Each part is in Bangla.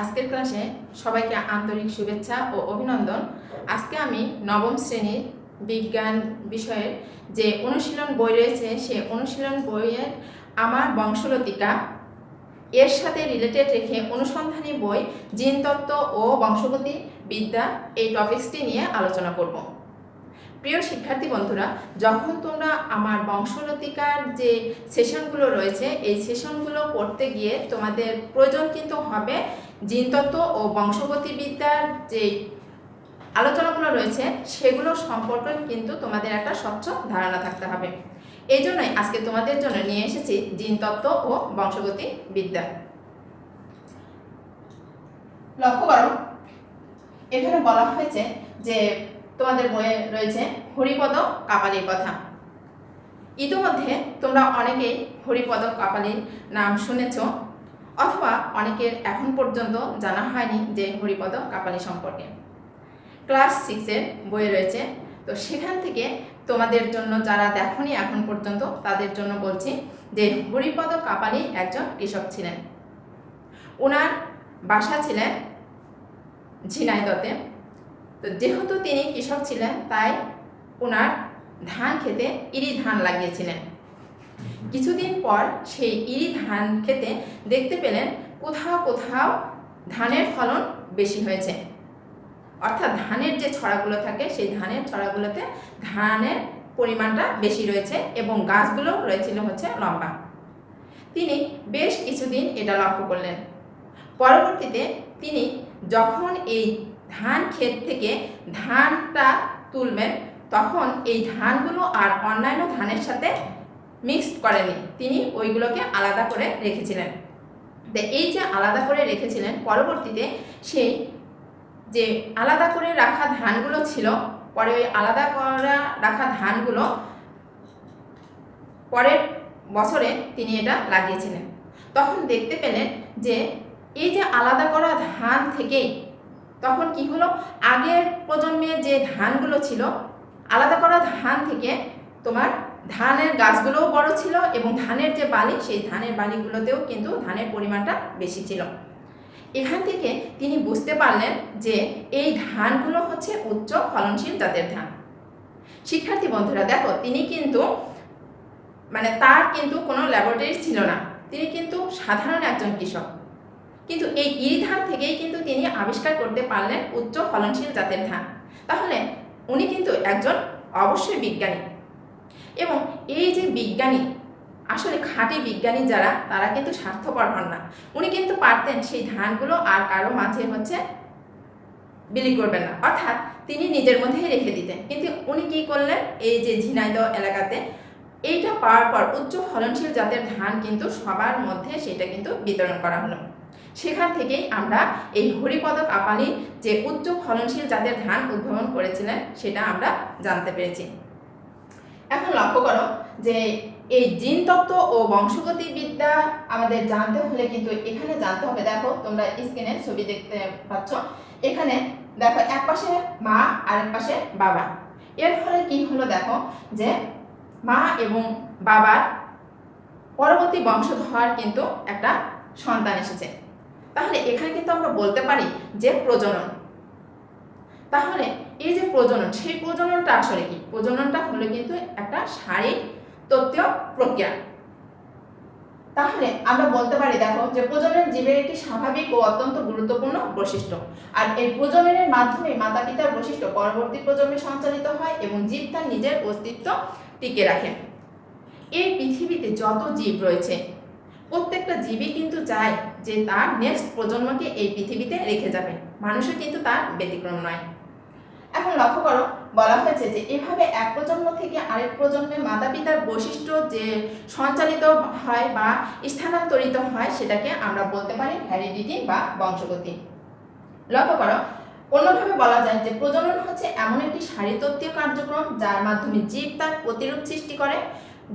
আজকের ক্লাসে সবাইকে আন্তরিক শুভেচ্ছা ও অভিনন্দন। আজকে আমি নবম শ্রেণির বিজ্ঞান বিষয়ের যে অনুশীলন বই রয়েছে, সে অনুশীলন বইয়ের আমার বংশলতিকা। এর সাথে রিলেটেড রেখে অনুসন্ধানী বই জিনতত্ত্ব ও বংশগতি বিদ্যা এই টপিক্সটি নিয়ে আলোচনা করব। প্রিয় শিক্ষার্থী বন্ধুরা, যখন তোমরা আমার বংশলতিকার যে সেশনগুলো রয়েছে, এই সেশনগুলো পড়তে গিয়ে তোমাদের প্রয়োজন কিন্তু হবে জিনতত্ত্ব ও বংশগতিবিদ্যার যে আলোচনাগুলো রয়েছে, সেগুলো সম্পর্কে কিন্তু তোমাদের একটা স্বচ্ছ ধারণা থাকতে হবে। এই জন্যই আজকে তোমাদের জন্য নিয়ে এসেছি জিনতত্ত্ব ও বংশগতি বিদ্যা লক্ষ্য করো, এখানে বলা হয়েছে যে তোমাদের বইয়ে রয়েছে হরিপদ কাপালির কথা। ইতিমধ্যে তোমরা অনেকেই হরিপদ কাপালির নাম শুনেছ। অথবা অনেকের এখন পর্যন্ত জানা হয়নি যে হরিপদ কাপালি সম্পর্কে। ক্লাস সিক্সের বই রয়েছে। তো সেখান থেকে তোমাদের জন্য যারা দেখনি এখন পর্যন্ত, তাদের জন্য বলছি যে হরিপদ কাপালি একজন কৃষক ছিলেন। ওনার বাসা ছিলেন ঝিনাইদতে। তো যেহেতু তিনি কৃষক ছিলেন, তাই ওনার ধান খেতে ইরি ধান লাগিয়েছিলেন। কিছুদিন পর সেই ইরি ধান খেতে দেখতে পেলেন কোথাও কোথাও ধানের ফলন বেশি হয়েছে। অর্থাৎ ধানের যে ছড়াগুলো থাকে, সেই ধানের ছড়াগুলোতে ধানের পরিমাণটা বেশি রয়েছে এবং গাছগুলো রয়েছিল হচ্ছে লম্বা। তিনি বেশ কিছুদিন এটা লক্ষ্য করলেন। পরবর্তীতে তিনি যখন এই ধান ক্ষেত থেকে ধানটা তুলবেন, তখন এই ধানগুলো আর অন্যান্য ধানের সাথে মিক্সড করেনি তিনি ওইগুলোকে আলাদা করে রেখেছিলেন। এই যে আলাদা করে রেখেছিলেন, পরবর্তীতে সেই যে আলাদা করে রাখা ধানগুলো ছিল, পরে ওই আলাদা করা রাখা ধানগুলো পরের বছরে তিনি এটা লাগিয়েছিলেন। তখন দেখতে পেলেন যে এই যে আলাদা করা ধান থেকেই তখন কি হলো? আগের প্রজন্মে যে ধানগুলো ছিল, আলাদা করা ধান থেকে তোমার ধানের গাছগুলোও বড় ছিল এবং ধানের যে বালি, সেই ধানের বালিগুলোতেও কিন্তু ধানের পরিমাণটা বেশি ছিল। এখান থেকে তিনি বুঝতে পারলেন যে এই ধানগুলো হচ্ছে উচ্চ ফলনশীল জাতের ধান। শিক্ষার্থী বন্ধুরা, দেখো, তিনি কিন্তু মানে তার কিন্তু কোনো ল্যাবরেটরি ছিল না। তিনি কিন্তু সাধারণ একজন কৃষক। কিন্তু এই ইরি ধান থেকেই কিন্তু তিনি আবিষ্কার করতে পারলেন উচ্চ ফলনশীল জাতের ধান। তাহলে উনি কিন্তু একজন অবশ্যই বিজ্ঞানী। এবং এই যে বিজ্ঞানী, আসলে খাঁটি বিজ্ঞানী যারা, তারা কিন্তু স্বার্থপর হন না। উনি কিন্তু পারতেন সেই ধানগুলো আর কারও মাঝে হচ্ছে বিলি করবেন না। অর্থাৎ তিনি নিজের মধ্যেই রেখে দিতেন। কিন্তু উনি কি করলেন? এই যে ঝিনাইদহ এলাকাতে, এইটা পাওয়ার পর উচ্চ ফলনশীল জাতের ধান কিন্তু সবার মধ্যে সেটা কিন্তু বিতরণ করা হলো। সেখান থেকেই আমরা এই হরিপদক কাপালি যে উচ্চ ফলনশীল জাতের ধান উদ্ভাবন করেছিলেন, সেটা আমরা জানতে পেরেছি। এখন লক্ষ্য করো যে এই জিন তত্ত্ব ও বংশগতি বিদ্যা আমাদের জানতে হলে কিন্তু এখানে জানতে হবে, দেখো তোমরা স্ক্রিনে ছবি দেখতে পাচ্ছ। এখানে দেখো এক পাশে মা আর এক পাশে বাবা। এর ফলে কি হলো দেখো যে মা এবং বাবার পরবর্তী বংশধর কিন্তু একটা সন্তান এসেছে। তাহলে এখানে কিন্তু আমরা বলতে পারি যে প্রজনন। তাহলে এই যে প্রজনন, সেই প্রজননটা আসলে কি? প্রজননটা হলো কিন্তু একটা শারীরিক তত্ত্বীয় প্রক্রিয়া। তাহলে আমরা বলতে পারি, দেখো, যে প্রজনন জীবের একটি স্বাভাবিক ও অত্যন্ত গুরুত্বপূর্ণ বৈশিষ্ট্য। আর এই প্রজননের মাধ্যমে মাতা পিতার বৈশিষ্ট্য পরবর্তী প্রজন্মে সঞ্চালিত হয় এবং জীব তার নিজের অস্তিত্ব টিকে রাখে। এই পৃথিবীতে যত জীব রয়েছে, প্রত্যেকটা জীবই কিন্তু চায় যে তার নেক্সট প্রজন্মকে এই পৃথিবীতে রেখে যাবে। মানুষও কিন্তু তার ব্যতিক্রম নয়। এখন লক্ষ্য করো, বলা হয়েছে যে এভাবে এক প্রজন্ম থেকে আরেক প্রজন্মে মাতা পিতার বৈশিষ্ট্য যে সঞ্চালিত হয় বা স্থানান্তরিত হয়, সেটাকে আমরা বলতে পারি হ্যারিডিটি বা বংশগতি। লক্ষ্য করো, অন্যভাবে বলা যায় যে প্রজনন হচ্ছে এমন একটি শারীরতত্ত্বীয় কার্যক্রম যার মাধ্যমে জীব তার প্রতিরূপ সৃষ্টি করে।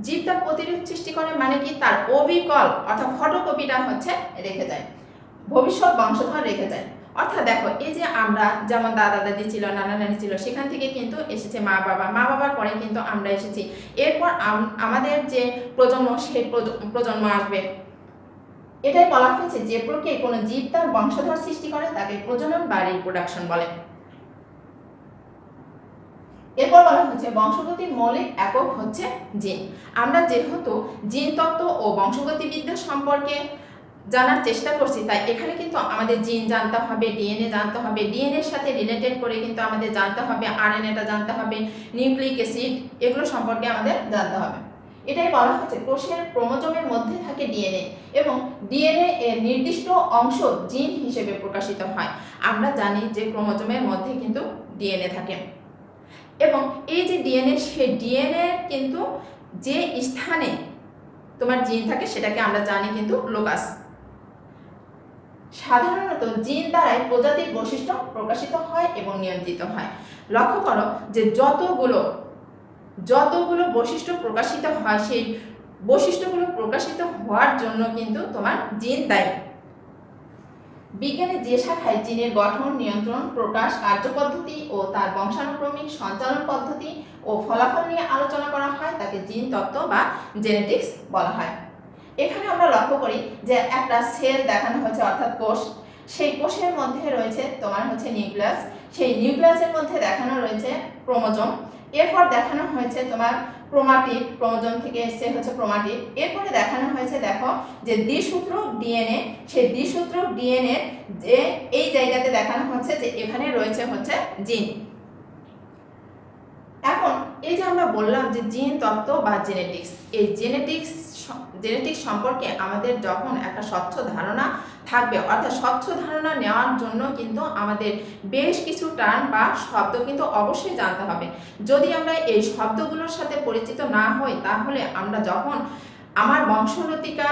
জীব তার প্রতিরূপ সৃষ্টি করে মানে কি? তার অবিকল অর্থাৎ ফটোকপিটা হচ্ছে রেখে যায়। ভবিষ্যৎ বংশধর রেখে যায়। অর্থাৎ দেখো, এই যে আমরা যেমন দাদা দাদি ছিল নানা নানি ছিল, সেখান থেকে কিন্তু এসেছে মা বাবা। মা বাবার পরে কিন্তু আমরা এসেছি। এরপর আমাদের যে প্রজন্ম, সেই প্রজ- প্রজন্ম আসবে। এটাই বলা হয়েছে যে প্রক্রিয়ায় কোনো জীব তার বংশধর সৃষ্টি করে, তাকে প্রজনন বা রিপ্রোডাকশন বলে। এরপর বলা হচ্ছে বংশগতির মৌলিক একক হচ্ছে জিন। আমরা যেহেতু জিন তত্ত্ব ও বংশগতিবিদ্যা সম্পর্কে জানার চেষ্টা করছি। তাই এখানে কিন্তু আমাদের জিন জানতে হবে, ডিএনএ জানতে হবে ডিএনএর সাথে রিলেটেড করে কিন্তু আমাদের জানতে হবে আরএনএটা জানতে হবে নিউক্লিক অ্যাসিড এগুলো সম্পর্কে আমাদের জানতে হবে। এটাই বলা হচ্ছে কোষের ক্রোমোজোমের মধ্যে থাকে ডিএনএ এবং ডিএনএ এর নির্দিষ্ট অংশ জিন হিসেবে প্রকাশিত হয়। আমরা জানি যে ক্রোমোজোমের মধ্যে কিন্তু ডিএনএ থাকে। এবং এই যে ডিএনএ সে ডিএনএ কিন্তু যে স্থানে তোমার জিন থাকে সেটাকে আমরা জানি কিন্তু লোকাস সাধারণত জিন দ্বারাই প্রজাতির বৈশিষ্ট্য প্রকাশিত হয় এবং নিয়ন্ত্রিত হয়। লক্ষ্য করো যে যতগুলো যতগুলো বৈশিষ্ট্য প্রকাশিত হয়, সেই বৈশিষ্ট্যগুলো প্রকাশিত হওয়ার জন্য কিন্তু তোমার জিন দায়ী। বিজ্ঞানের যে শাখায় জিনের গঠন, নিয়ন্ত্রণ, প্রকাশ, কার্যপদ্ধতি ও তার বংশানুক্রমিক সঞ্চালন পদ্ধতি ও ফলাফল নিয়ে আলোচনা করা হয়, তাকে জিন তত্ত্ব বা জেনেটিক্স বলা হয়। এখানে আমরা লক্ষ্য করি যে একটা সেল দেখানো হয়েছে, অর্থাৎ কোষ। সেই কোষের মধ্যে রয়েছে তোমার হচ্ছে নিউক্লিয়াস। সেই নিউক্লিয়াসের মধ্যে দেখানো রয়েছে ক্রোমোজোম। এরপর দেখানো হয়েছে তোমার ক্রোমাটিড, ক্রোমোজোম থেকে এসছে হচ্ছে ক্রোমাটিড। এরপরে দেখানো হয়েছে দেখো যে দ্বিসূত্র ডিএনএ। সেই দ্বিসূত্র ডিএনএ যে এই জায়গাতে দেখানো হচ্ছে যে এখানে রয়েছে হচ্ছে জিন। এখন এই যে আমরা বললাম যে জিন তত্ত্ব বা জেনেটিক্স। এই জেনেটিক্স জেনেটিক্স সম্পর্কে আমাদের যখন একটা স্বচ্ছ ধারণা থাকবে, অর্থাৎ স্বচ্ছ ধারণা নেওয়ার জন্য কিন্তু আমাদের বেশ কিছু টার্ম বা শব্দ কিন্তু অবশ্যই জানতে হবে। যদি আমরা এই শব্দগুলোর সাথে পরিচিত না হই, তাহলে আমরা যখন আমার বংশলতিকা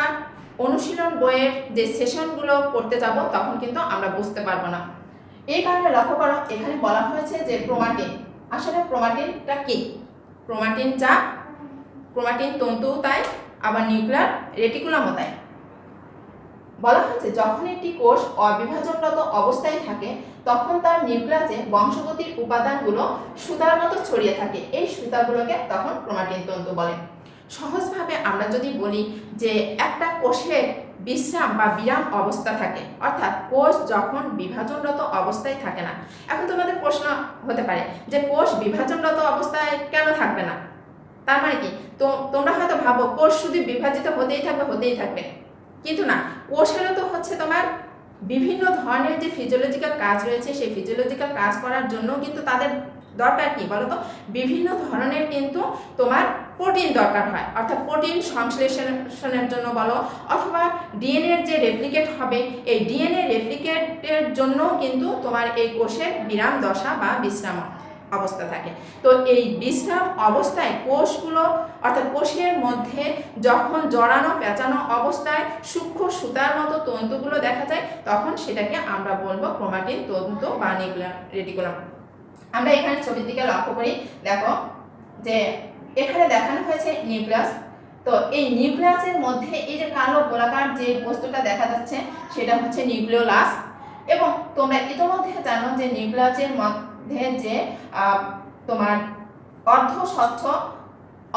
অনুশীলন বইয়ের যে সেশনগুলো করতে যাব, তখন কিন্তু আমরা বুঝতে পারব না। এই কারণে লক্ষ্য করো, এখানে বলা হয়েছে যে ক্রোমাটিন। আসলে প্রোমাটিনটা কি? ক্রোমাটিন যা? প্রোমাটিন তন্তু তাই আবার নিউক্লিয়ার রেটিকুলামও তাই। বলা হয়েছে, যখন একটি কোষ অবিভাজনরত অবস্থায় থাকে, তখন তার নিউক্লিয়াসে বংশগতির উপাদানগুলো সুতার মতো ছড়িয়ে থাকে। এই সুতাগুলোকে তখন ক্রোমাটিন তন্তু বলে। সহজভাবে আমরা যদি বলি যে একটা কোষের বিশ্রাম বা বিরাম অবস্থা থাকে, অর্থাৎ কোষ যখন বিভাজনরত অবস্থায় থাকে না, এখন তোমাদের প্রশ্ন হতে পারে যে কোষ বিভাজনরত অবস্থায় কেন থাকবে না? তার মানে কি? তোমরা হয়তো ভাবো, কোষ শুধু বিভাজিত হতেই থাকবে হতেই থাকবে। কিন্তু না, কোষেরও তো হচ্ছে তোমার বিভিন্ন ধরনের যে ফিজিওলজিক্যাল কাজ রয়েছে, সেই ফিজিওলজিক্যাল কাজ করার জন্য কিন্তু তাদের দরকার কি বলো তো? বিভিন্ন ধরনের কিন্তু তোমার প্রোটিন দরকার হয়। অর্থাৎ প্রোটিন সংশ্লেষণের জন্য বলো, অথবা ডিএনএর যে রেপ্লিকেট হবে, এই ডিএনএ রেপ্লিকেটের জন্য কিন্তু তোমার এই কোষের বিরাম দশা বা বিশ্রাম অবস্থা থাকে। তো এই বিশ্রাম অবস্থায় কোষগুলো অর্থাৎ কোষের মধ্যে যখন জড়ানো, পেঁচানো অবস্থায় সূক্ষ্ম সুতার মতো তন্তুগুলো দেখা যায়, তখন সেটাকে আমরা বলব ক্রোমাটিন তন্তু বা রেটিকুলাম। আমরা এখানে ছবির দিকে লক্ষ্য করি, দেখো যে এখানে দেখানো হয়েছে নিউক্লিয়াস। তো এই নিউক্লিয়াসের মধ্যে এই যে কালো গোলাকার যে বস্তুটা দেখা যাচ্ছে, সেটা হচ্ছে নিউক্লিওলাস। এবং তোমরা ইতোমধ্যে জানো যে নিউক্লিয়াসের যে তোমার অর্ধ স্বচ্ছ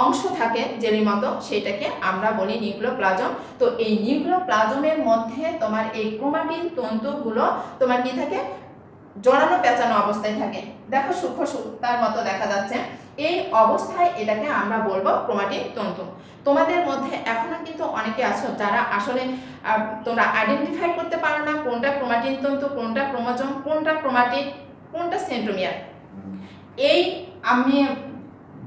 অংশ থাকে জেলির মতো, সেটাকে আমরা বলি নিউক্লিওপ্লাজম। তো এই নিউক্লিওপ্লাজমের মধ্যে তোমার এই ক্রোমাটিন তন্তুগুলো তোমার কি থাকে? জড়ানো, পেঁচানো অবস্থায় থাকে। দেখো সূক্ষ্ম সুতার মতো দেখা যাচ্ছে। এই অবস্থায় এটাকে আমরা বলব ক্রোমাটিন তন্তু। তোমাদের মধ্যে এখনও কিন্তু অনেকে আছো যারা আসলে তোমরা আইডেন্টিফাই করতে পারো না কোনটা ক্রোমাটিন তন্তু, কোনটা ক্রোমোজোম, কোনটা ক্রোমাটিন। কোনটা সেন্ট্রোমিয়ার? এই আমি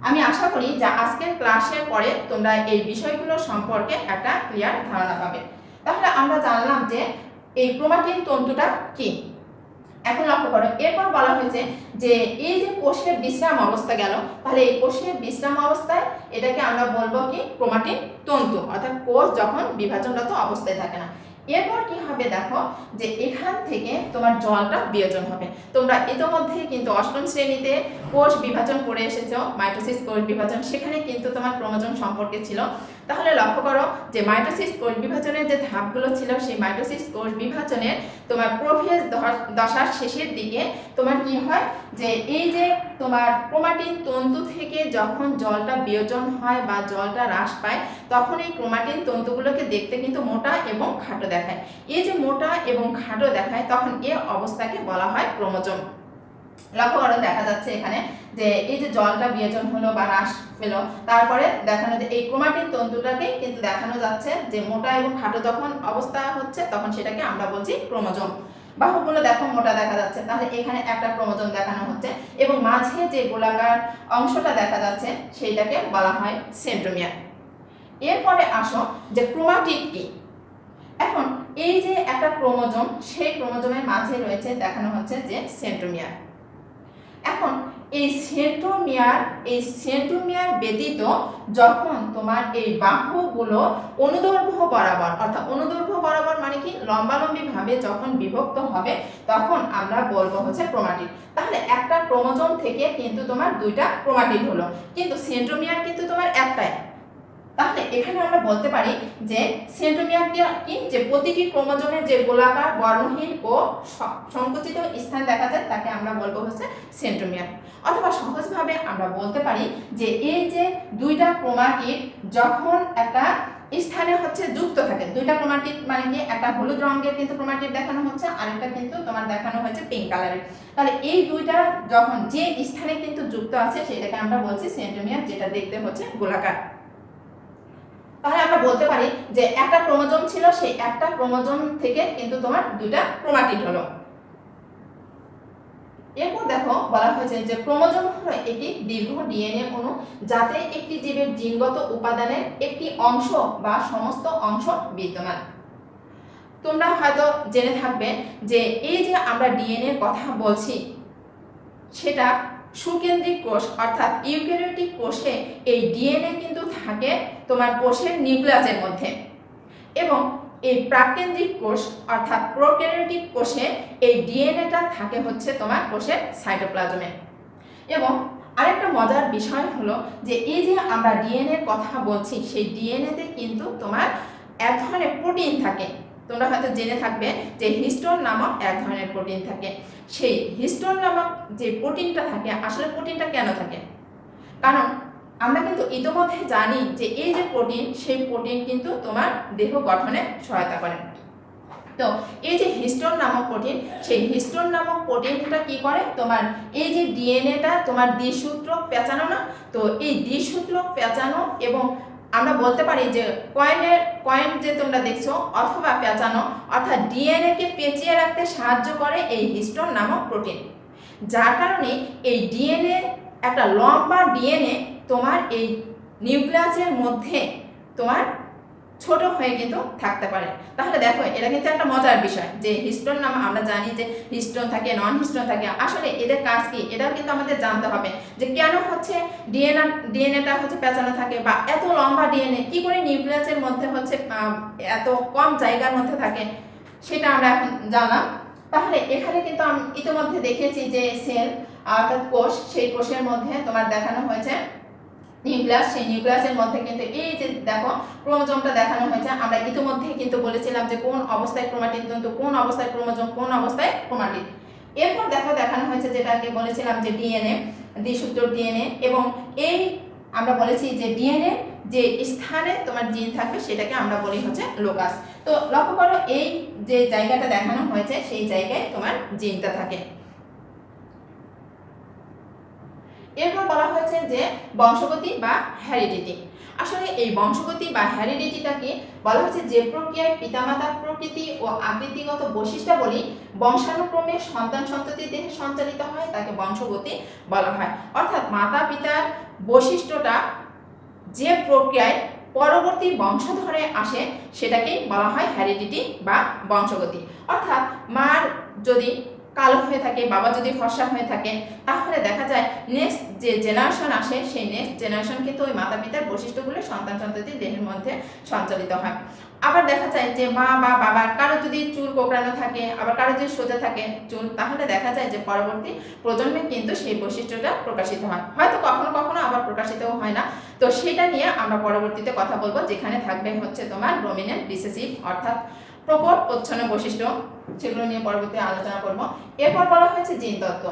আমি আশা করি যে আজকের ক্লাসের পরে তোমরা এই বিষয়গুলো সম্পর্কে একটা ক্লিয়ার ধারণা পাবে। তাহলে আমরা জানলাম যে এই ক্রোমাটিন তন্তুটা কি? এখন লক্ষ্য করো এরপর বলা হয়েছে যে এই যে কোষের বিশ্রাম অবস্থা গেল তাহলে এই কোষের বিশ্রাম অবস্থায় এটাকে আমরা বলব কি? ক্রোমাটিন তন্তু অর্থাৎ কোষ যখন বিভাজনরত অবস্থায় থাকে না। এরপর কি হবে দেখো, যে এখান থেকে তোমার জলটা বিয়োজন হবে। তোমরা ইতোমধ্যে কিন্তু অষ্টম শ্রেণীতে কোষ বিভাজন করে এসেছ, মাইটোসিস কোষ বিভাজন, সেখানে কিন্তু তোমার ক্রোমোজোম সম্পর্কে ছিল। তাহলে লক্ষ্য করো যে মাইটোসিস কোষ বিভাজনের যে ধাপগুলো ছিল, সেই মাইটোসিস কোষ বিভাজনের তোমার প্রোফেজ দশার শেষের দিকে তোমার কি হয়? যে এই যে তোমার ক্রোমাটিন তন্তু থেকে যখন জলটা বিয়োজন হয় বা জলটা হ্রাস পায়, তখন এই ক্রোমাটিন তন্তুগুলোকে দেখতে কিন্তু মোটা এবং খাটো দেখায়। এই যে মোটা এবং খাটো দেখায়, তখন এ অবস্থাকে বলা হয় ক্রোমোজোম। লক্ষ্য করো, দেখা যাচ্ছে এখানে যে এই যে জলটা বিয়োজন হলো বা হ্রাস পেল, তারপরে দেখানো যে এই ক্রোমাটিন তন্তুটাকে কিন্তু দেখানো যাচ্ছে যে মোটা এবং খাটো যখন অবস্থা হচ্ছে, তখন সেটাকে আমরা বলছি ক্রোমোজোম। বাহুগুলো দেখো, মোটা দেখা যাচ্ছে। তাহলে এখানে একটা ক্রোমোজোম দেখানো হচ্ছে এবং মাঝে যে গোলাকার অংশটা দেখা যাচ্ছে, সেইটাকে বলা হয় সেন্ট্রোমিয়ার এরপরে আসো যে ক্রোমাটিড কি? এখন এই যে একটা ক্রোমোজোম, সেই ক্রোমোজোমের মাঝে রয়েছে দেখানো হচ্ছে যে সেন্ট্রোমিয়ার এখন এই সেন্ট্রোমিয়ার এই সেন্ট্রোমিয়ার ব্যতীত যখন তোমার এই বাহুগুলো অনুদৈর্ঘ্য বরাবর, অর্থাৎ অনুদৈর্ঘ্য বরাবর মানে কি? লম্বালম্বি ভাবে যখন বিভক্ত হবে, তখন আমরা বলব হচ্ছে ক্রোমাটিড। তাহলে একটা ক্রোমোজোম থেকে কিন্তু তোমার দুইটা ক্রোমাটিড হলো। কিন্তু সেন্ট্রোমিয়ার কিন্তু তোমার একটাই। তাহলে এখানে আমরা বলতে পারি যে সেন্ট্রোমিয়ার কি? যে প্রতিটি ক্রোমোজোমের যে গোলাকার, বর্ণহীন ও সংকুচিত স্থান দেখা যায়, তাকে আমরা বলব হচ্ছে সেন্ট্রোমিয়ার অথবা সহজভাবে আমরা বলতে পারি যে এই যে দুইটা ক্রোমাটিড যখন একটা স্থানে হচ্ছে যুক্ত থাকে, দুইটা ক্রোমাটিড মানে কি? একটা হলুদ রঙের কিন্তু ক্রোমাটিড দেখানো হচ্ছে, আরেকটা কিন্তু তোমার দেখানো হয়েছে পিঙ্ক কালারের তাহলে এই দুইটা যখন যে স্থানে কিন্তু যুক্ত আছে, সেটাকে আমরা বলছি সেন্ট্রোমিয়ার যেটা দেখতে হচ্ছে গোলাকার। তাহলে আমরা বলতে পারি যে একটা ক্রোমোজোম ছিল, সেই একটা ক্রোমোজোম থেকে কিন্তু তোমার দুইটা ক্রোমাটিড হলো। এরপর দেখো বলা হয়েছে যে ক্রোমোজোম হলো একটি দীর্ঘ ডিএনএ অণু যাতে একটি জীবের জিনগত উপাদানের একটি অংশ বা সমস্ত অংশ বিদ্যমান। তোমরা হয়তো জেনে থাকবে যে এই যে আমরা ডিএনএ কথা বলছি, সেটা সুকেন্দ্রিক কোষ, অর্থাৎ ইউক্যারিওটিক কোষে এই ডিএনএ কিন্তু থাকে তোমার কোষের নিউক্লিয়াসের মধ্যে। এবং এই প্রাকেন্দ্রিক কোষ, অর্থাৎ প্রোক্যারিওটিক কোষে এই ডিএনএটা থাকে হচ্ছে তোমার কোষের সাইটোপ্লাজমে। এবং আরেকটা মজার বিষয় হলো যে এই যে আমরা ডিএনএ কথা বলছি, সেই ডিএনএতে কিন্তু তোমার এক ধরনের প্রোটিন থাকে। তোমরা হয়তো জেনে থাকবে যে হিস্টোন নামক এক ধরনের প্রোটিন থাকে। সেই হিস্টোন নামক যে প্রোটিনটা থাকে, আসলে প্রোটিনটা কেন থাকে? কারণ আমরা কিন্তু ইতোমধ্যে জানি যে এই যে প্রোটিন, সেই প্রোটিন কিন্তু তোমার দেহ গঠনে সহায়তা করে। তো এই যে হিস্টোন নামক প্রোটিন, সেই হিস্টোন নামক প্রোটিনটা কি করে? তোমার এই যে ডিএনএটা তোমার দ্বিসূত্র পেঁচানো না? তো এই দ্বিসূত্র পেঁচানো এবং আমরা বলতে পারি যে কয়েনের, কয়েন যে তোমরা দেখছ, অথবা পেঁচানো, অর্থাৎ ডিএনএকে পেঁচিয়ে রাখতে সাহায্য করে এই হিস্টোন নামক প্রোটিন। যার কারণে এই ডিএনএ, একটা লম্বা ডিএনএ তোমার এই নিউক্লিয়াসের মধ্যে তোমার ছোট হয়ে কিন্তু থাকতে পারে। তাহলে দেখো, এটা কিন্তু একটা মজার বিষয় যে হিস্টোন নাম আমরা জানি যে হিস্টোন থাকে নন হিস্টোন থাকে। আসলে এদের কাজ কি? এটাও কিন্তু আমাদের জানতে হবে যে কেন হচ্ছে ডিএনএ ডিএনএটা হচ্ছে পেঁচানো থাকে বা এত লম্বা ডিএনএ কি করে নিউক্লিয়াসের মধ্যে হচ্ছে এত কম জায়গার মধ্যে থাকে সেটা আমরা এখন জানলাম। তাহলে এখানে কিন্তু আমি ইতিমধ্যে দেখেছি যে সেল অর্থাৎ কোষ, সেই কোষের মধ্যে তোমার দেখানো হয়েছে। নিউক্লিয়াস সেই নিউক্লিয়াসের মধ্যে কিন্তু এই যে দেখো, ক্রোমোজোমটা দেখানো হয়েছে। আমরা ইতিমধ্যে কিন্তু বলেছিলাম যে কোন অবস্থায় ক্রোমাটিন তন্তু, কোন অবস্থায় ক্রোমোজোম, কোন অবস্থায় ক্রোমাটিন এরপর দেখো দেখানো হয়েছে যেটাকে বলেছিলাম যে ডিএনএ, দ্বিসূত্র ডিএনএ এবং এই আমরা বলেছি যে ডিএনএ যে স্থানে তোমার জিন থাকবে, সেটাকে আমরা বলি হচ্ছে লোকাস। তো লক্ষ্য করো, এই যে জায়গাটা দেখানো হয়েছে, সেই জায়গায় তোমার জিনটা থাকে। এরপর বলা হয়েছে যে বংশগতি বা হ্যারিডিটি আসলে এই বংশগতি বা হ্যারিডিটিটাকে বলা হয়েছে যে প্রক্রিয়ায় পিতামাতার প্রকৃতি ও আকৃতিগত বৈশিষ্ট্যাবলী বংশানুক্রমে সন্তান সন্ততি দেহে সঞ্চালিত হয়, তাকে বংশগতি বলা হয়। অর্থাৎ মাতা পিতার বৈশিষ্ট্যটা যে প্রক্রিয়ায় পরবর্তী বংশধরে আসে, সেটাকেই বলা হয় হ্যারিডিটি বা বংশগতি। অর্থাৎ মার যদি কালো হয়ে থাকে, বাবা যদি ফর্সা হয়ে থাকে, তাহলে দেখা যায় নেক্সট যে জেনারেশন আসে, সেই নেক্সট জেনারেশন কিন্তু ওই মাতা পিতার বৈশিষ্ট্যগুলো সন্তান সন্ততির দেহের মধ্যে সঞ্চালিত হয়। আবার দেখা যায় যে মা বা বাবার কারও যদি চুল কোকড়ানো থাকে, আবার কারও যদি সোজা থাকে চুল, তাহলে দেখা যায় যে পরবর্তী প্রজন্মে কিন্তু সেই বৈশিষ্ট্যটা প্রকাশিত হয়। হয়তো কখনো কখনো আবার প্রকাশিতও হয় না। তো সেটা নিয়ে আমরা পরবর্তীতে কথা বলব, যেখানে থাকবে হচ্ছে তোমার ডোমিনেন্ট রিসেসিভ অর্থাৎ প্রকট প্রচ্ছন্ন বৈশিষ্ট্য, সেগুলো নিয়ে পরবর্তী আলোচনা করব। এরপর বলা হয়েছে জিন তত্ত্ব।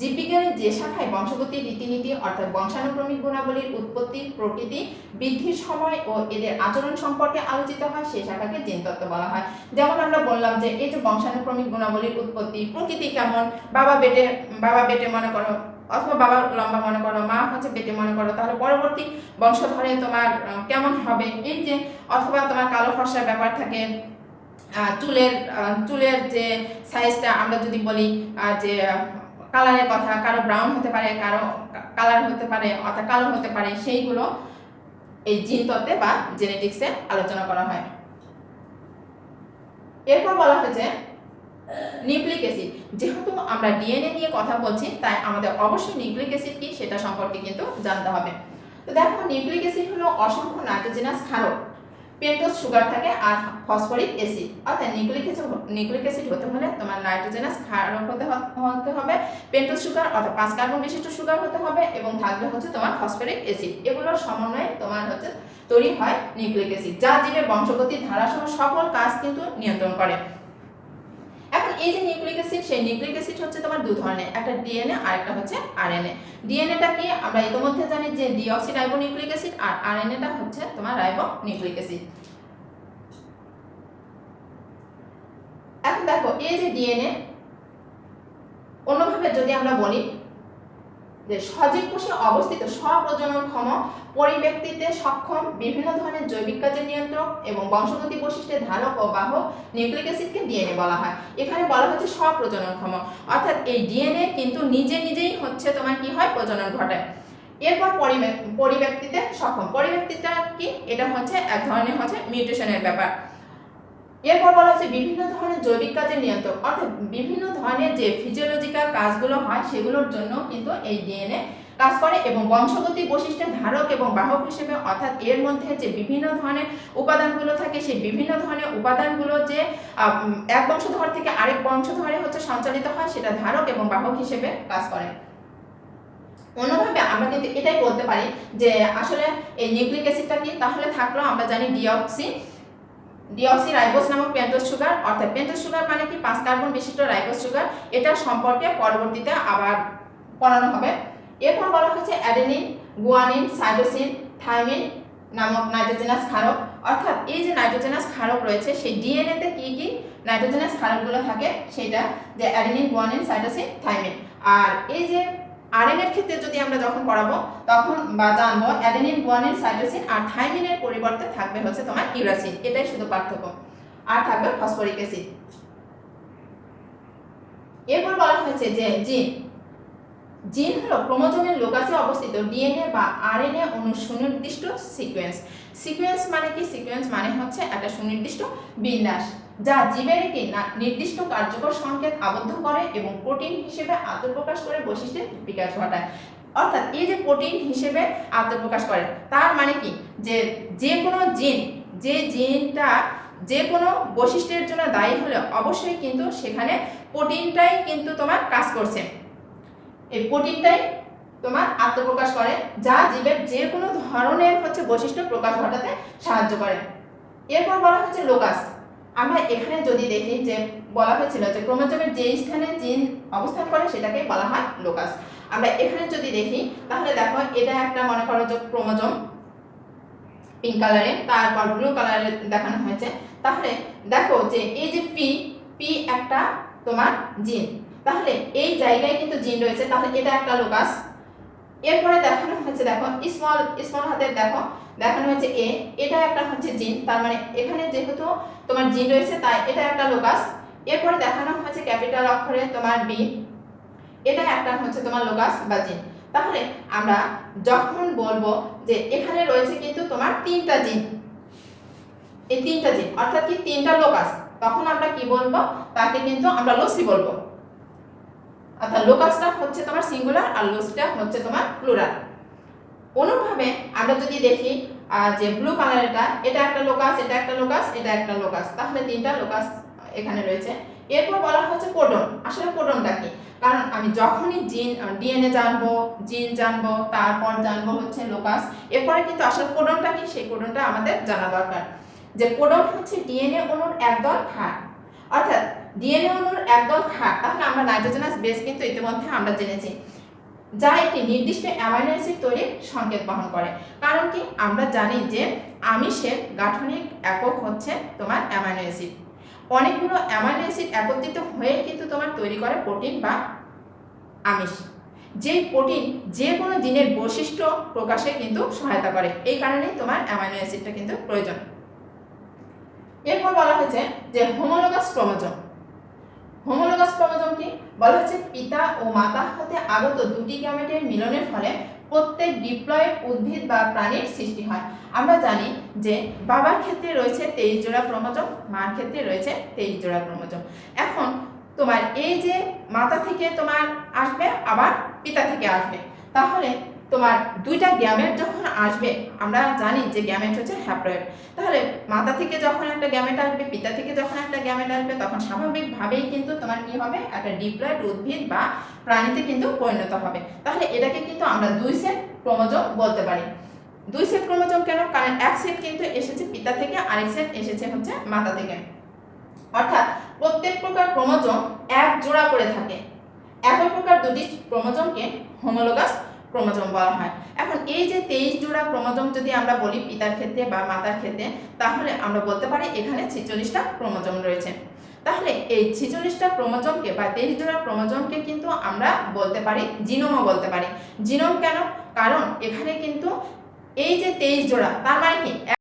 জীববিজ্ঞানের যে শাখায় বংশগতি, রীতিনীতি, অর্থাৎ বংশানুক্রমিক গুণাবলীর উৎপত্তি, প্রকৃতি, বৃদ্ধির সময় ও এদের আচরণ সম্পর্কে আলোচিত হয়, সেই শাখাকে জিন তত্ত্ব বলা হয়। যেমন আমরা বললাম যে এই যে বংশানুক্রমিক গুণাবলীর উৎপত্তি, প্রকৃতি কেমন? বাবা বেটে বাবা বেটে মনে করো, অথবা বাবা লম্বা মনে করো, মা হচ্ছে বেটে মনে করো, তাহলে পরবর্তী বংশধরে তোমার কেমন হবে? এই যে, অথবা তোমার কালো ফর্সার ব্যাপার থাকে চুলের চুলের যে সাইজটা আমরা যদি বলি যে কালারের কথা, কারও ব্রাউন হতে পারে, কারও কালার হতে পারে, অর্থাৎ কালো হতে পারে, সেইগুলো এই জিন তত্ত্বে বা জেনেটিক্সে আলোচনা করা হয়। এরপর বলা হয়েছে নিউক্লিক অ্যাসিড যেহেতু আমরা ডিএনএ নিয়ে কথা বলছি, তাই আমাদের অবশ্যই নিউক্লিক অ্যাসিড কি, সেটা সম্পর্কে কিন্তু জানতে হবে। তো দেখো নিউক্লিক অ্যাসিড হলো অসংখ্য নাইট্রোজেনাস ক্ষারক। পেন্টোজ সুগার থাকে আর ফসফরিক অ্যাসিড অর্থাৎ নিউক্লিক নিউক্লিক অ্যাসিড হতে হলে তোমার নাইট্রোজেনাস ক্ষারক হতে হতে হবে, পেন্টোজ সুগার অর্থাৎ পাঁচ কার্বন বিশিষ্ট সুগার হতে হবে এবং থাকবে হচ্ছে তোমার ফসফরিক অ্যাসিড। এগুলোর সমন্বয়ে তোমার হচ্ছে তৈরি হয় নিউক্লিক অ্যাসিড, যা জীবের বংশগতির ধারাসহ সকল কাজ কিন্তু নিয়ন্ত্রণ করে। এই যে নিউক্লিক অ্যাসিড, সেই নিউক্লিক অ্যাসিড হচ্ছে তোমার দু ধরনের। একটা ডিএনএ আর একটা হচ্ছে আরএনএ। ডিএনএটা কি? আমরা ইতিমধ্যে জানি যে ডিঅক্সিরাইবো নিউক্লিক অ্যাসিড আর আরএনএটা হচ্ছে তোমার রাইবো নিউক্লিক অ্যাসিড। এখন দেখো, এই যে ডিএনএ, অন্যভাবে যদি আমরা বলি যে সজীব কোষে অবস্থিত স্বপ্রজননক্ষম পরিব্যক্তিতে সক্ষম বিভিন্ন ধরনের জৈবিক কাজের নিয়ন্ত্রক এবং বংশগতি বৈশিষ্ট্যের ধারক ও বাহক নিউক্লিক অ্যাসিডকে ডিএনএ বলা হয়। এখানে বলা হচ্ছে স্বপ্রজননক্ষম অর্থাৎ এই ডিএনএ কিন্তু নিজে নিজেই হচ্ছে তোমার কি হয়? প্রজনন ঘটায়। এরপর পরিব্যক- পরিব্যক্তিতে সক্ষম। পরিব্যক্তিটা কি? এটা হচ্ছে এক ধরনের হচ্ছে মিউটেশনের ব্যাপার। এরপর বলা হচ্ছে বিভিন্ন ধরনের জৈবিক কাজের নিয়ন্ত্রক। অর্থাৎ বিভিন্ন ধরনের যে ফিজিওলজিক্যাল কাজগুলো হয়, সেগুলোর জন্য কিন্তু এই ডিএনএ কাজ করে এবং বংশগতি বৈশিষ্ট্যের ধারক এবং বাহক হিসেবে, অর্থাৎ এর মধ্যে যে বিভিন্ন ধরনের উপাদানগুলো থাকে, সেই বিভিন্ন ধরনের উপাদানগুলো যে এক বংশধর থেকে আরেক বংশধরে হচ্ছে সঞ্চালিত হয়, সেটা ধারক এবং বাহক হিসেবে কাজ করে। অন্যভাবে আমরা কিন্তু এটাই বলতে পারি যে, আসলে এই নিউক্লিক অ্যাসিডটা কি? তাহলে থাকল আমরা জানি ডিঅক্সি। ডিঅক্সি রাইবোস নামক পেন্টোজ সুগার অর্থাৎ পেন্টোজ সুগার মানে কি? পাঁচ কার্বন বিশিষ্ট রাইবোস সুগার এটা সম্পর্কে পরবর্তীতে আবার পড়ানো হবে। এরপর বলা হচ্ছে অ্যাডেনিন গুয়ানিন সাইটোসিন থাইমিন নামক নাইট্রোজেনাস ক্ষারক। অর্থাৎ এই যে নাইট্রোজেনাস ক্ষারক রয়েছে, সেই ডিএনএ তে কি কি নাইট্রোজেনাস ক্ষারকগুলো থাকে, সেটা যে অ্যাডেনিন গুয়ানিন সাইটোসিন থাইমিন আর এই যে আরএনএর ক্ষেত্রে যদি আমরা যখন পড়াবো, তখন বা জানব অ্যাডেনিন, গুয়ানিন, সাইটোসিন আর থাইমিনের পরিবর্তে থাকবে হচ্ছে তোমার ইউরাসিন এটাই শুধু পার্থক্য। আর থাকবে ফসফরিক অ্যাসিড। এরপর বলা হয়েছে যে জিন জিন হলো ক্রোমোজোমের লোকাসে অবস্থিত ডিএনএ বা আরএনএ অণু সুনির্দিষ্ট সিকোয়েন্স। সিকোয়েন্স মানে কি? সিকোয়েন্স মানে হচ্ছে একটা সুনির্দিষ্ট বিন্যাস। যা জীবের একটি নির্দিষ্ট কার্যকর সংকেত আবদ্ধ করে এবং প্রোটিন হিসেবে আত্মপ্রকাশ করে বৈশিষ্ট্যের বিকাশ ঘটায়। অর্থাৎ এই যে প্রোটিন হিসেবে আত্মপ্রকাশ করে, তার মানে কি? যে যে কোনো জিন, যে জিনটা যে কোনো বৈশিষ্ট্যের জন্য দায়ী হলে অবশ্যই কিন্তু সেখানে প্রোটিনটাই কিন্তু তোমার কাজ করছে। এই প্রোটিনটাই তোমার আত্মপ্রকাশ করে, যা জীবের যে কোনো ধরনের হচ্ছে বৈশিষ্ট্য প্রকাশ ঘটাতে সাহায্য করে। এরপর বলা হচ্ছে লোকাস। আমরা এখানে যদি দেখি যে বলা হয়েছিল যে ক্রোমোজোমের যে স্থানে জিন অবস্থান করে সেটাকে বলা হয় লোকাস। আমরা এখানে যদি দেখি, তাহলে দেখো এটা একটা মনে করো যে ক্রোমোজোম পিঙ্ক কালারে তারপর ব্লু কালারে দেখানো হয়েছে। তাহলে দেখো যে এই যে পি পি একটা তোমার জিন। তাহলে এই জায়গায় কিন্তু জিন রয়েছে, তাহলে এটা একটা লোকাস। এরপরে দেখানো হয়েছে দেখো স্মল স্মল হাতের, দেখো, দেখানো হয়েছে এ এটা একটা হচ্ছে জিন, তার মানে এখানে যেহেতু তোমার জিন রয়েছে, তাই এটা একটা লোকাস এরপরে দেখানো হয়েছে ক্যাপিটাল অক্ষরে তোমার বি এটা একটা হচ্ছে তোমার লোকাস বা জিন। তাহলে আমরা যখন বলব যে এখানে রয়েছে কিন্তু তোমার তিনটা জিন, এই তিনটা জিন, অর্থাৎ কি তিনটা লোকাস তখন আমরা কি বলব? তাকে কিন্তু আমরা লসি বলব। অর্থাৎ লোকাসটা হচ্ছে তোমার সিঙ্গুলার আর লসিটা হচ্ছে তোমার প্লুরাল অনুরূপভাবে আমরা যদি দেখি যে ব্লু কালারটা এটা এটা একটা লোকাস এটা একটা লোকাস এটা একটা লোকাস তাহলে তিনটা লোকাস এখানে রয়েছে। এরপর বলা হচ্ছে কোডন আসলে কোডনটা কি? কারণ আমি যখনই জিন ডিএনএ জানব, জিন জানব, তারপর জানব হচ্ছে লোকাস এরপরে কিন্তু আসলে কোডনটা কি? সেই কোডনটা আমাদের জানা দরকার। যে কোডন হচ্ছে ডিএনএ অণুর একদল ক্ষার অর্থাৎ ডিএনএ অণুর একদল ক্ষার তাহলে আমরা নাইট্রোজেনাস বেস কিন্তু ইতিমধ্যে আমরা জেনেছি, যা একটি নির্দিষ্ট অ্যামাইনো অ্যাসিড তৈরির সংকেত বহন করে। কারণ কি? আমরা জানি যে আমিষের গাঠনিক একক হচ্ছে তোমার অ্যামাইনো অ্যাসিড অনেকগুলো অ্যামাইনো অ্যাসিড একত্রিত হয়ে কিন্তু তোমার তৈরি করে প্রোটিন বা আমিষ। যেই প্রোটিন যে কোনো জিনের বৈশিষ্ট্য প্রকাশে কিন্তু সহায়তা করে। এই কারণেই তোমার অ্যামাইনো অ্যাসিডটা কিন্তু প্রয়োজন। এরপর বলা হয়েছে যে হোমোলোগাস ক্রোমোজোম। হোমোলোগাস ক্রোমোজোম কি? বলা হচ্ছে পিতা ও মাতা হতে আগত দুটি গ্যামেটের মিলনের ফলে প্রত্যেক ডিপ্লয়েড উদ্ভিদ বা প্রাণীর সৃষ্টি হয়। আমরা জানি যে বাবার ক্ষেত্রে রয়েছে তেইশ জোড়া ক্রোমোজোম, মার ক্ষেত্রে রয়েছে তেইশ জোড়া ক্রোমোজোম। এখন তোমার এই যে মাতা থেকে তোমার আসবে, আবার পিতা থেকে আসবে। তাহলে তোমার দুইটা গ্যামেট যখন আসবে, আমরা জানি যে গ্যামেট হচ্ছে হ্যাপ্রয়েড তাহলে মাতা থেকে যখন একটা গ্যামেট আসবে, পিতা থেকে যখন একটা গ্যামেট আসবে, তখন স্বাভাবিকভাবেই কিন্তু তোমার কি হবে? একটা ডিপ্লয়েড উদ্ভিদ বা প্রাণীতে কিন্তু পরিণত হবে। তাহলে এটাকে কিন্তু আমরা দুই সেট ক্রোমোজোম বলতে পারি। দুই সেট ক্রোমোজোম কেন? কারণ এক সেট কিন্তু এসেছে পিতা থেকে, আরেক সেট এসেছে হচ্ছে মাতা থেকে। অর্থাৎ প্রত্যেক প্রকার ক্রোমোজোম এক জোড়া করে থাকে। একই প্রকার দুটি ক্রোমোজোমকে হোমোলোগাস ক্রোমোজোম বলা হয়। এখন এই যে তেইশ জোড়া ক্রোমোজোম যদি আমরা বলি পিতার ক্ষেত্রে বা মাতার ক্ষেত্রে, তাহলে আমরা বলতে পারি এখানে ছেচল্লিশটা ক্রোমোজম রয়েছে। তাহলে এই ছেচল্লিশটা ক্রোমোজমকে বা তেইশ জোড়া ক্রোমোজমকে কিন্তু আমরা বলতে পারি জিনোমও বলতে পারি। জিনোম কেন? কারণ এখানে কিন্তু এই যে তেইশ জোড়া, তার মানে কি?